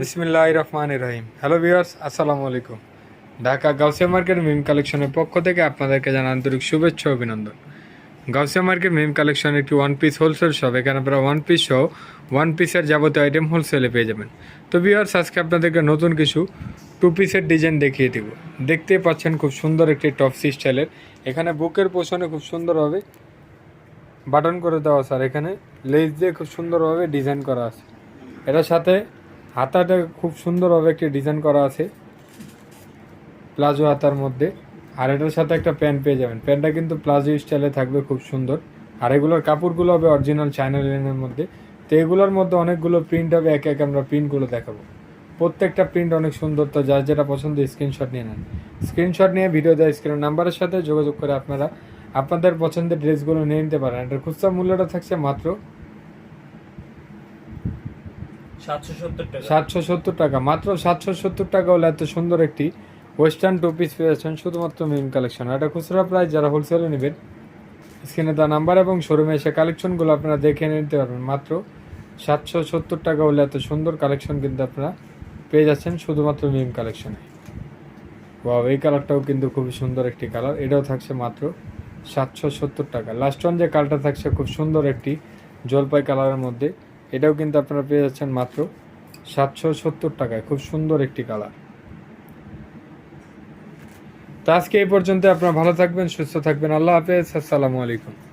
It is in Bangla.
বিসমিল্লাহ রহমান রহিম হ্যালো ভিউয়ার্স আসসালামু আলাইকুম ঢাকা গাউসিয়া মার্কেট মিম কালেকশনের পক্ষ থেকে আপনাদেরকে জানা আন্তরিক শুভেচ্ছা অভিনন্দন। গাউসিয়া মার্কেট মিম কালেকশন একটি ওয়ান পিস হোলসেল শপ এখানে আপনারা ওয়ান পিস সহ ওয়ান পিসের যাবতীয় আইটেম হোলসেলে পেয়ে যাবেন। তো ভিউয়ার্স আজকে আপনাদেরকে নতুন কিছু টু পিসের ডিজাইন দেখিয়ে দিব। দেখতেই পাচ্ছেন খুব সুন্দর একটি টপ স্টাইলের এখানে বুকের পোষণে খুব সুন্দরভাবে বাটন করে দেওয়া স্যার এখানে লেস দিয়ে খুব সুন্দরভাবে ডিজাইন করা আছে। এটার সাথে হাতাটা খুব সুন্দরভাবে একটি ডিজাইন করা আছে। প্লাজো হাতার মধ্যে। আর এটার সাথে একটা প্যান্ট পেয়ে যাবেন। প্যান্টটা কিন্তু প্লাজো স্টাইলে থাকবে খুব সুন্দর। আর এগুলোর কাপড়গুলো হবে অরিজিনাল চায়না লিনের মধ্যে। তো এগুলোর মধ্যে অনেকগুলো প্রিন্ট হবে, একে একে আমরা প্রিন্টগুলো দেখাবো। প্রত্যেকটা প্রিন্ট অনেক সুন্দর। তো যার যেটা পছন্দ স্ক্রিনশট নিয়ে নেন। স্ক্রিনশট নিয়ে ভিডিও দেওয়া স্ক্রিন নাম্বারের সাথে যোগাযোগ করে আপনারা আপনাদের পছন্দের ড্রেসগুলো নিয়ে নিতে পারেন। এটার খুচরা মূল্যটা থাকছে মাত্র সাতশো সত্তর টাকা। মাত্র সাতশো সত্তর টাকা হলে এত সুন্দর একটি ওয়েস্টার্ন টু পিস পেয়েছেন শুধুমাত্র মিম কালেকশন এটা খুচরা প্রাইস যারা হোলসেলে নেবেন স্ক্রিনে দেওয়া নাম্বার এবং শোরুমে এসে কালেকশনগুলো আপনারা দেখে নিতে পারবেন। মাত্র সাতশো সত্তর টাকা হলে এত সুন্দর কালেকশন কিন্তু আপনারা পেয়ে যাচ্ছেন শুধুমাত্র মিম কালেকশনে ওয়াও এই কালারটাও কিন্তু খুবই সুন্দর একটি কালার এটাও থাকছে মাত্র সাতশো সত্তর টাকা। লাস্ট ওয়ান যে কালারটা থাকছে খুব সুন্দর একটি জলপাই কালারের মধ্যে। এটাও কিন্তু আপনারা পেয়ে যাচ্ছেন মাত্র সাতশো সত্তর টাকায়। খুব সুন্দর একটি কালার। তো আজকে এই পর্যন্ত আপনারা ভালো থাকবেন, সুস্থ থাকবেন। আল্লাহ হাফেজ। আসসালামু আলাইকুম।